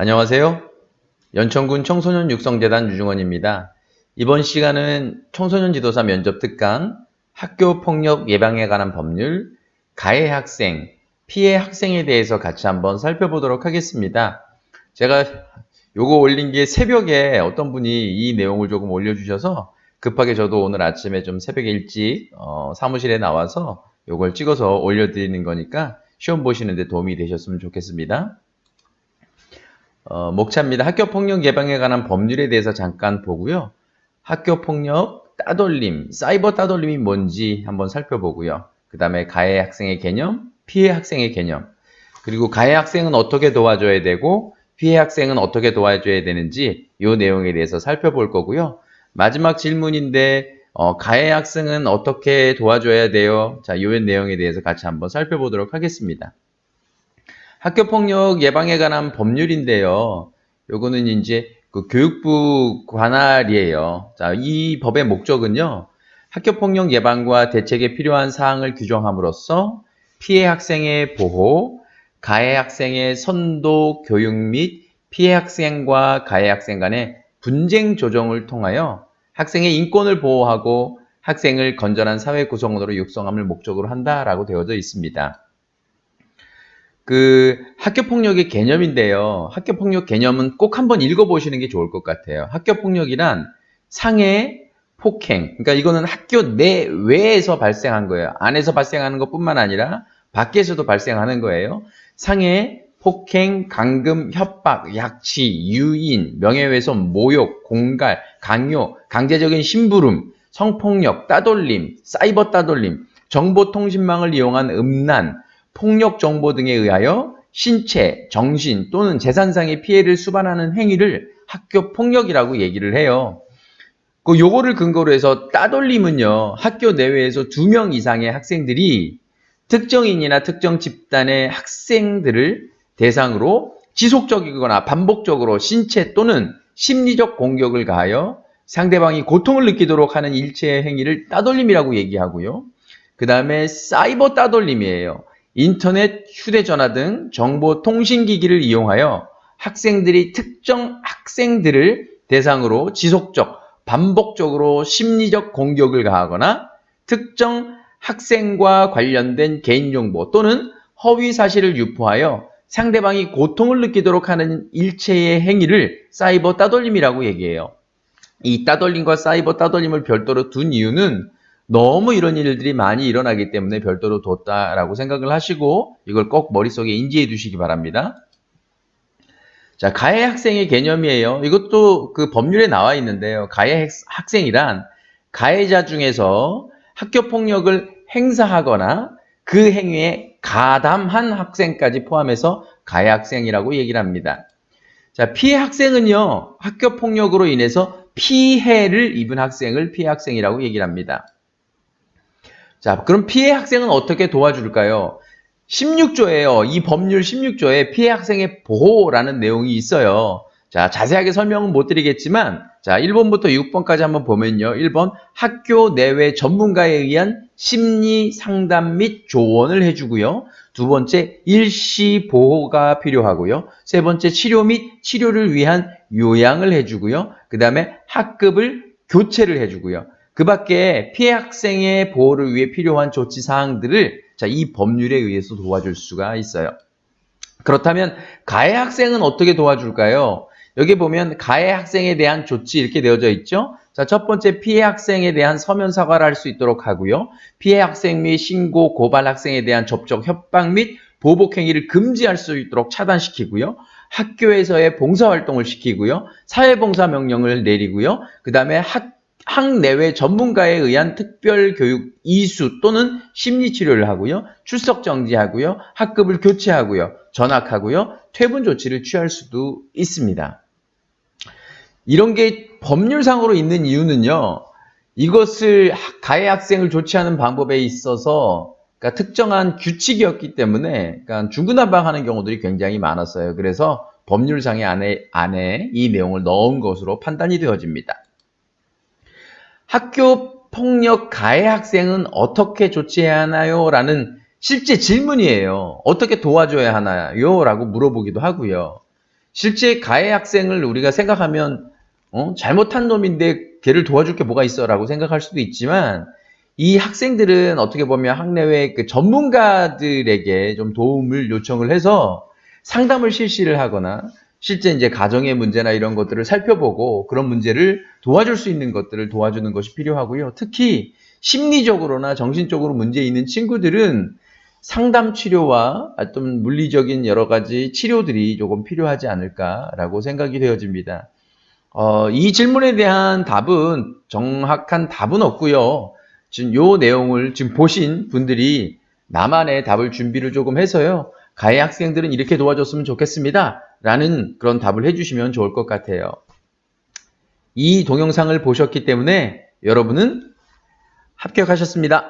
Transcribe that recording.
안녕하세요. 연천군 청소년 육성재단 유중원입니다. 이번 시간은 청소년 지도사 면접 특강, 학교 폭력 예방에 관한 법률, 가해 학생, 피해 학생에 대해서 같이 한번 살펴보도록 하겠습니다. 제가 요거 올린 게 새벽에 어떤 분이 이 내용을 조금 올려주셔서 급하게 저도 오늘 아침에 좀 새벽에 일찍 어, 사무실에 나와서 요걸 찍어서 올려드리는 거니까 시험 보시는데 도움이 되셨으면 좋겠습니다. 어, 목차입니다. 학교폭력 예방에 관한 법률에 대해서 잠깐 보고요. 학교폭력 따돌림, 사이버 따돌림이 뭔지 한번 살펴보고요. 그 다음에 가해 학생의 개념, 피해 학생의 개념, 그리고 가해 학생은 어떻게 도와줘야 되고 피해 학생은 어떻게 도와줘야 되는지 이 내용에 대해서 살펴볼 거고요. 마지막 질문인데 어, 가해 학생은 어떻게 도와줘야 돼요? 자, 이 내용에 대해서 같이 한번 살펴보도록 하겠습니다. 학교폭력 예방에 관한 법률인데요. 요거는 이제 그 교육부 관할이에요. 자, 이 법의 목적은요. 학교폭력 예방과 대책에 필요한 사항을 규정함으로써 피해 학생의 보호, 가해 학생의 선도 교육 및 피해 학생과 가해 학생 간의 분쟁 조정을 통하여 학생의 인권을 보호하고 학생을 건전한 사회 구성원으로 육성함을 목적으로 한다라고 되어져 있습니다. 그 학교 폭력의 개념인데요. 학교 폭력 개념은 꼭 한번 읽어보시는 게 좋을 것 같아요. 학교 폭력이란 상해, 폭행. 그러니까 이거는 학교 내외에서 발생한 거예요. 안에서 발생하는 것 뿐만 아니라 밖에서도 발생하는 거예요. 상해, 폭행, 강금, 협박, 약치, 유인, 명예훼손, 모욕, 공갈, 강요, 강제적인 심부름, 성폭력, 따돌림, 사이버 따돌림, 정보통신망을 이용한 음란, 폭력 정보 등에 의하여 신체, 정신 또는 재산상의 피해를 수반하는 행위를 학교 폭력이라고 얘기를 해요. 그 요거를 근거로 해서 따돌림은요. 학교 내외에서 두 명 이상의 학생들이 특정인이나 특정 집단의 학생들을 대상으로 지속적이거나 반복적으로 신체 또는 심리적 공격을 가하여 상대방이 고통을 느끼도록 하는 일체의 행위를 따돌림이라고 얘기하고요. 그 다음에 사이버 따돌림이에요. 인터넷, 휴대전화 등 정보통신기기를 이용하여 학생들이 특정 학생들을 대상으로 지속적, 반복적으로 심리적 공격을 가하거나 특정 학생과 관련된 개인정보 또는 허위 사실을 유포하여 상대방이 고통을 느끼도록 하는 일체의 행위를 사이버 따돌림이라고 얘기해요. 이 따돌림과 사이버 따돌림을 별도로 둔 이유는 너무 이런 일들이 많이 일어나기 때문에 별도로 뒀다라고 생각을 하시고 이걸 꼭 머릿속에 인지해 두시기 바랍니다. 자, 가해 학생의 개념이에요. 이것도 그 법률에 나와 있는데요. 가해 학생이란 가해자 중에서 학교 폭력을 행사하거나 그 행위에 가담한 학생까지 포함해서 가해 학생이라고 얘기를 합니다. 자, 피해 학생은요, 학교 폭력으로 인해서 피해를 입은 학생을 피해 학생이라고 얘기를 합니다. 자, 그럼 피해 학생은 어떻게 도와줄까요? 16조에요. 이 법률 16조에 피해 학생의 보호라는 내용이 있어요. 자, 자세하게 설명은 못 드리겠지만, 자, 1번부터 6번까지 한번 보면요. 1번, 학교 내외 전문가에 의한 심리 상담 및 조언을 해주고요. 두 번째, 일시 보호가 필요하고요. 세 번째, 치료 및 치료를 위한 요양을 해주고요. 그 다음에 학급을 교체를 해주고요. 그 밖에 피해 학생의 보호를 위해 필요한 조치 사항들을 자, 이 법률에 의해서 도와줄 수가 있어요. 그렇다면 가해 학생은 어떻게 도와줄까요? 여기 보면 가해 학생에 대한 조치 이렇게 되어져 있죠. 자, 첫 번째 피해 학생에 대한 서면 사과를 할 수 있도록 하고요. 피해 학생 및 신고 고발 학생에 대한 접촉 협박 및 보복 행위를 금지할 수 있도록 차단시키고요. 학교에서의 봉사 활동을 시키고요. 사회 봉사 명령을 내리고요. 그다음에 학 학내외 전문가에 의한 특별 교육 이수 또는 심리 치료를 하고요. 출석 정지하고요. 학급을 교체하고요. 전학하고요. 퇴분 조치를 취할 수도 있습니다. 이런 게 법률상으로 있는 이유는요. 이것을 가해 학생을 조치하는 방법에 있어서 그러니까 특정한 규칙이었기 때문에 그러니까 중구난방하는 경우들이 굉장히 많았어요. 그래서 법률상의 안에, 안에 이 내용을 넣은 것으로 판단이 되어집니다. 학교 폭력 가해 학생은 어떻게 조치해야 하나요? 라는 실제 질문이에요. 어떻게 도와줘야 하나요? 라고 물어보기도 하고요. 실제 가해 학생을 우리가 생각하면 어? 잘못한 놈인데 걔를 도와줄 게 뭐가 있어 라고 생각할 수도 있지만 이 학생들은 어떻게 보면 학내외 그 전문가들에게 좀 도움을 요청을 해서 상담을 실시를 하거나 실제 이제 가정의 문제나 이런 것들을 살펴보고 그런 문제를 도와줄 수 있는 것들을 도와주는 것이 필요하고요. 특히 심리적으로나 정신적으로 문제 있는 친구들은 상담 치료와 어떤 물리적인 여러 가지 치료들이 조금 필요하지 않을까라고 생각이 되어집니다. 어, 이 질문에 대한 답은 정확한 답은 없고요. 지금 요 내용을 지금 보신 분들이 나만의 답을 준비를 조금 해서요. 가해 학생들은 이렇게 도와줬으면 좋겠습니다. 라는 그런 답을 해주시면 좋을 것 같아요. 이 동영상을 보셨기 때문에 여러분은 합격하셨습니다.